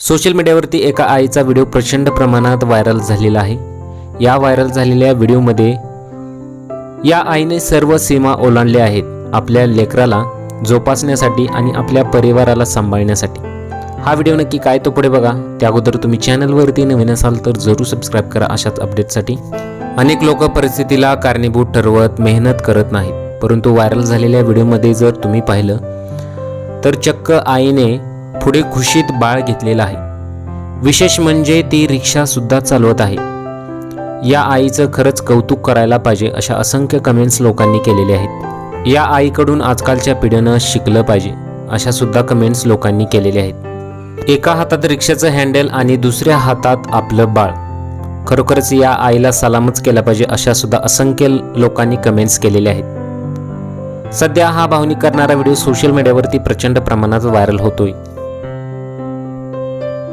Social मीडियावरती एका आईचा व्हिडिओ प्रचंड प्रमाणात व्हायरल झालेला आहे. या व्हायरल झालेल्या व्हिडिओमध्ये या आईने सर्व सीमा ओलांडल्या आहेत आपल्या लेकराला जोपासण्यासाठी आणि आपल्या परिवाराला सांभाळण्यासाठी. हा व्हिडिओ नक्की काय तो पुढे बघा. त्या अगोदर तुम्ही चॅनलवरती नवीन असाल तर जरूर सबस्क्राईब करा अशाच अपडेटसाठी अनेक लोक परिस्थितीला कारणीभूत ठरवत मेहनत करत नाहीत परंतु व्हायरल झालेल्या व्हिडिओमध्ये जर तुम्ही पाहिलं तर चक्क आईने पुढे घुशीत बाळ घेतलेलं आहे. विशेष म्हणजे ती रिक्षा सुद्धा चालवत आहे. या आईचं खरंच कौतुक करायला पाहिजे अशा असंख्य कमेंट्स लोकांनी केलेले आहेत. या आईकडून आजकालच्या पिढीनं शिकलं पाहिजे अशा सुद्धा कमेंट्स लोकांनी केलेल्या आहेत. एका हातात रिक्षाचं हँडल आणि दुसऱ्या हातात आपलं बाळ. खरोखरच या आईला सलामच केला पाहिजे अशा सुद्धा असंख्य लोकांनी कमेंट्स केलेल्या आहेत. सध्या हा भावनिक करणारा व्हिडिओ सोशल मीडियावरती प्रचंड प्रमाणात व्हायरल होतोय.